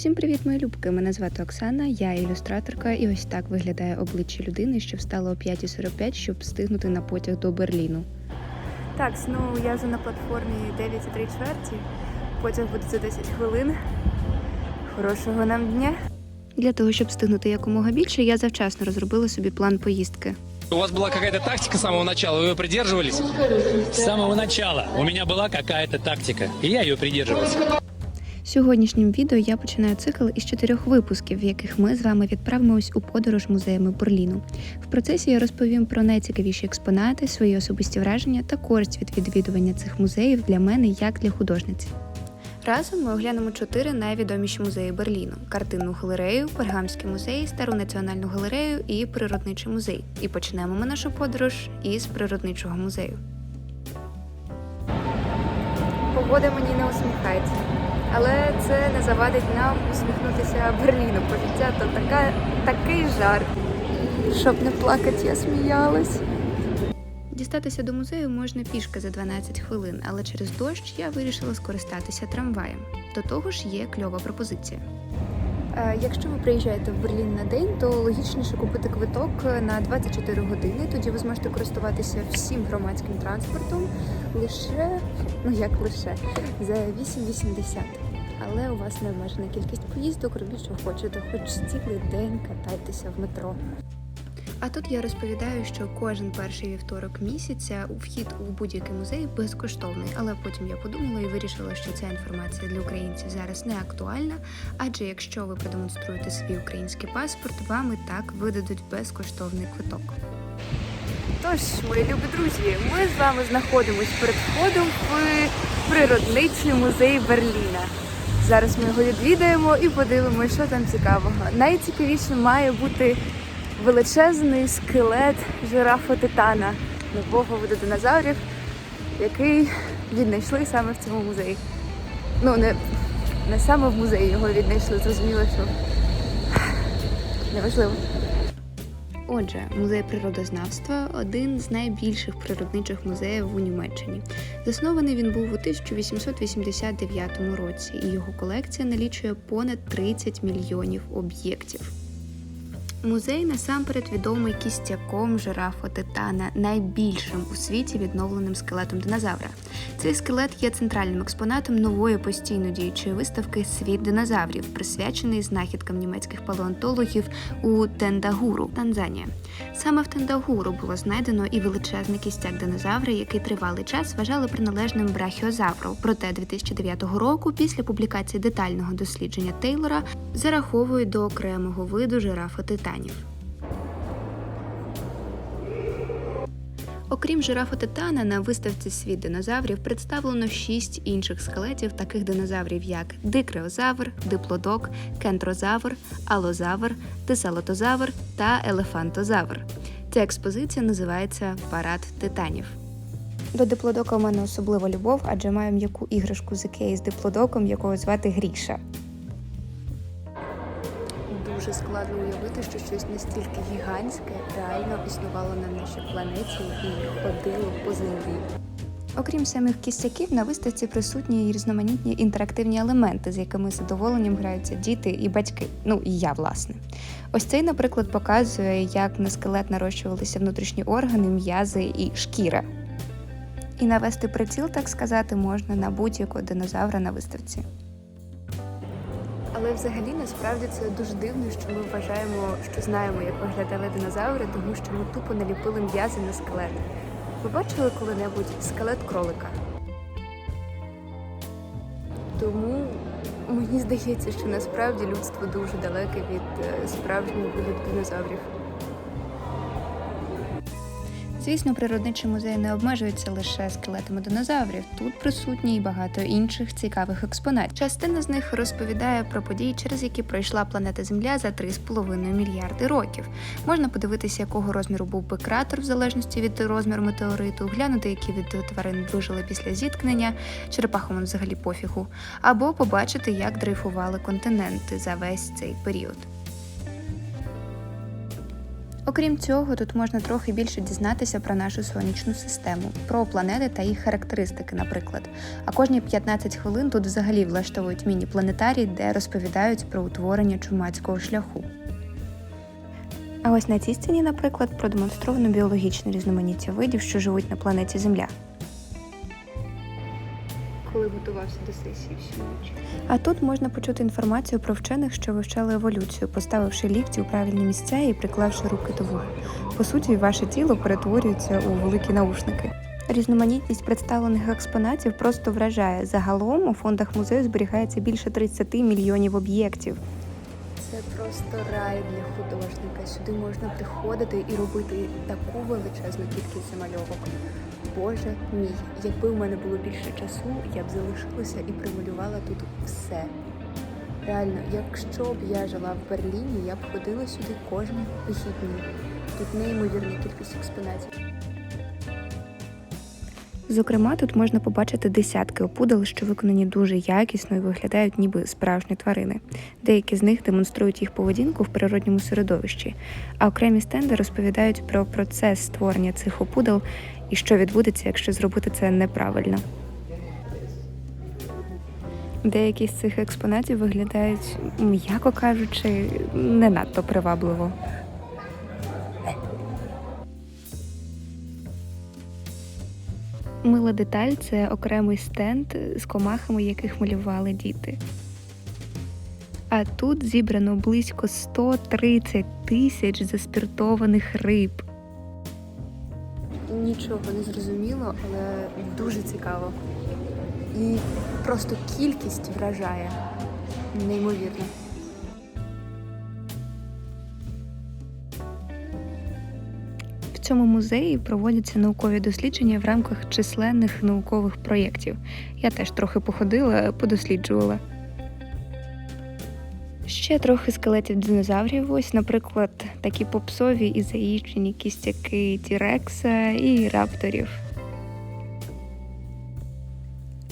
Всім привіт, мої любки! Мене звати Оксана, я ілюстраторка, і ось так виглядає обличчя людини, що встала о 5.45, щоб встигнути на потяг до Берліну. Так, ну я вже на платформі 9.3 чверті. Потяг буде за 10 хвилин. Хорошого нам дня. Для того, щоб встигнути якомога більше, я завчасно розробила собі план поїздки. У вас была какая-то тактика с самого начала, вы ее придерживались? С самого начала у меня была какая-то тактика, и я ее придерживался. Сьогоднішнім відео я починаю цикл із чотирьох випусків, в яких ми з вами відправимось у подорож музеями Берліну. В процесі я розповім про найцікавіші експонати, свої особисті враження та користь від відвідування цих музеїв для мене як для художниці. Разом ми оглянемо чотири найвідоміші музеї Берліну: картинну галерею, Пергамський музей, Стару національну галерею і природничий музей. І почнемо ми нашу подорож із природничого музею. Погода мені не усміхається. Але це не завадить нам усміхнутися Берліну. Почуття то така, такий жар. Щоб не плакати, я сміялась. Дістатися до музею можна пішки за 12 хвилин, але через дощ я вирішила скористатися трамваєм. До того ж є кльова пропозиція. Е, Якщо ви приїжджаєте в Берлін на день, то логічніше купити квиток на 24 години. Тоді ви зможете користуватися всім громадським транспортом лише, ну як лише, за 8,80. Але у вас не обмежена кількість поїздок, робіть, що хочете, хоч цілий день катайтеся в метро. А тут я розповідаю, що кожен перший вівторок місяця вхід у будь-який музей безкоштовний. Але потім я подумала і вирішила, що ця інформація для українців зараз не актуальна. Адже якщо ви продемонструєте свій український паспорт, вам і так видадуть безкоштовний квиток. Тож, мої любі друзі, ми з вами знаходимось перед входом в природничий музей Берліна. Зараз ми його відвідаємо і подивимося, що там цікавого. Найцікавіше має бути величезний скелет жирафа Титана, нового виду динозаврів, який віднайшли саме в цьому музеї. Ну, не, не саме в музеї його віднайшли, зрозуміло, що неважливо. Отже, музей природознавства один з найбільших природничих музеїв у Німеччині. Заснований він був у 1889 році, і його колекція налічує понад 30 мільйонів об'єктів. Музей насамперед відомий кістяком жирафа Титана, найбільшим у світі відновленим скелетом динозавра. Цей скелет є центральним експонатом нової постійно діючої виставки Світ динозаврів, присвячений знахідкам німецьких палеонтологів у Тендагуру, Танзанія. Саме в Тендагуру було знайдено і величезний кістяк динозавра, який тривалий час вважали приналежним брахіозавру. Проте 2009 року, після публікації детального дослідження Тейлора, зараховують до окремого виду жирафа титанів. Окрім жирафа Титана, на виставці світ динозаврів представлено шість інших скелетів таких динозаврів, як дикреозавр, диплодок, кентрозавр, алозавр, тесалотозавр та елефантозавр. Ця експозиція називається Парад титанів. До диплодока у мене особлива любов, адже маю м'яку іграшку з Ікеї з диплодоком, якого звати Гріша. Дуже складно уявити, що щось настільки гігантське реально існувало на нашій планеті і ходило по землі. Окрім самих кістяків, на виставці присутні й різноманітні інтерактивні елементи, з якими задоволенням граються діти і батьки. Ну і я, власне. Ось цей, наприклад, показує, як на скелет нарощувалися внутрішні органи, м'язи і шкіра. І навести приціл, так сказати, можна на будь-якого динозавра на виставці. Але взагалі насправді це дуже дивно, що ми вважаємо, що знаємо, як виглядали динозаври, тому що ми тупо наліпили м'язи на скелет. Ви бачили коли-небудь скелет кролика? Тому мені здається, що насправді людство дуже далеке від е, справжнього вигляду динозаврів. Звісно, природничий музей не обмежується лише скелетами динозаврів. Тут присутні й багато інших цікавих експонатів. Частина з них розповідає про події, через які пройшла планета Земля за 3,5 мільярди років. Можна подивитися, якого розміру був би кратер в залежності від розміру метеориту, глянути, які від тварин вижили після зіткнення, черепахам взагалі пофігу, або побачити, як дрейфували континенти за весь цей період. Окрім цього, тут можна трохи більше дізнатися про нашу сонячну систему, про планети та їх характеристики, наприклад. А кожні 15 хвилин тут взагалі влаштовують міні-планетарій, де розповідають про утворення чумацького шляху. А ось на цій сцені, наприклад, продемонстровано біологічне різноманіття видів, що живуть на планеті Земля. Коли готувався до сесії всю ніч. А тут можна почути інформацію про вчених, що вивчали еволюцію, поставивши лікті у правильні місця і приклавши руки до вух. По суті, ваше тіло перетворюється у великі наушники. Різноманітність представлених експонатів просто вражає. Загалом у фондах музею зберігається більше 30 мільйонів об'єктів. Це просто рай для художника. Сюди можна приходити і робити таку величезну кількість замальовок. Боже мій, якби у мене було більше часу, я б залишилася і прималювала тут все. Реально, якщо б я жила в Берліні, я б ходила сюди кожні вихідні. Тут неймовірна кількість експонатів. Зокрема, тут можна побачити десятки опудал, що виконані дуже якісно і виглядають ніби справжні тварини. Деякі з них демонструють їх поведінку в природньому середовищі, а окремі стенди розповідають про процес створення цих опудал і що відбудеться, якщо зробити це неправильно. Деякі з цих експонатів виглядають, м'яко кажучи, не надто привабливо. Мила деталь це окремий стенд з комахами, яких малювали діти. А тут зібрано близько 130 тисяч заспіртованих риб. Нічого не зрозуміло, але дуже цікаво. І просто кількість вражає. Неймовірно. Цьому музеї проводяться наукові дослідження в рамках численних наукових проєктів. Я теж трохи походила, подосліджувала. Ще трохи скелетів динозаврів. Ось, наприклад, такі попсові і заїжджені кістяки Тірекса і рапторів.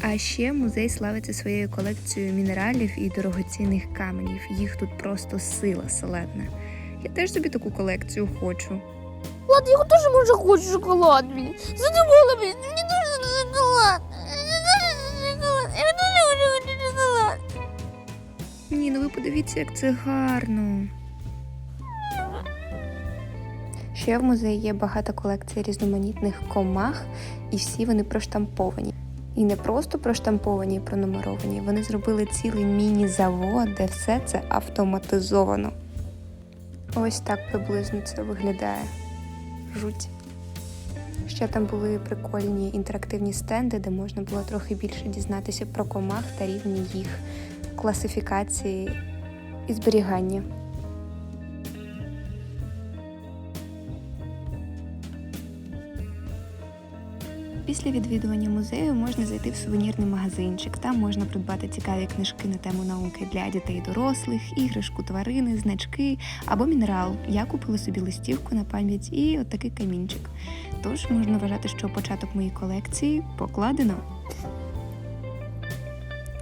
А ще музей славиться своєю колекцією мінералів і дорогоцінних каменів. Їх тут просто сила селена. Я теж собі таку колекцію хочу. Ладно, я теж може хочу шоколад. Мені дуже шоколад. Мені дуже шоколад. Я дуже хочу шоколад. Ні, ну ви подивіться, як це гарно. Ще в музеї є багата колекція різноманітних комах, і всі вони проштамповані. І не просто проштамповані і пронумеровані, вони зробили цілий міні-завод, де все це автоматизовано. Ось так приблизно це виглядає. Жуть. Ще там були прикольні інтерактивні стенди, де можна було трохи більше дізнатися про комах та рівні їх класифікації і зберігання. Після відвідування музею можна зайти в сувенірний магазинчик. Там можна придбати цікаві книжки на тему науки для дітей і дорослих, іграшку, тварини, значки або мінерал. Я купила собі листівку на пам'ять і отакий камінчик. Тож можна вважати, що початок моєї колекції покладено.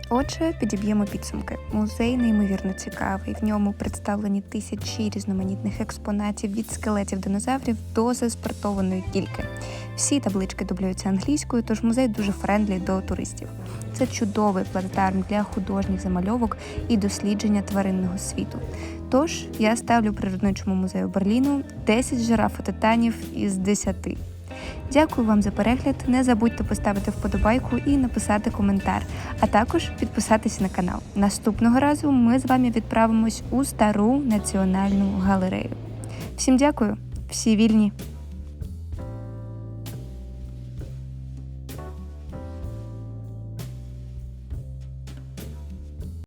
Отже, підіб'ємо підсумки. Музей неймовірно цікавий. В ньому представлені тисячі різноманітних експонатів від скелетів динозаврів до заспортованої кільки. Всі таблички дублюються англійською, тож музей дуже френдлі до туристів. Це чудовий планетарм для художніх замальовок і дослідження тваринного світу. Тож я ставлю природничому музею Берліну 10 жирафа-титанів із 10. Дякую вам за перегляд. Не забудьте поставити вподобайку і написати коментар, а також підписатися на канал. Наступного разу ми з вами відправимось у стару національну галерею. Всім дякую, всі вільні.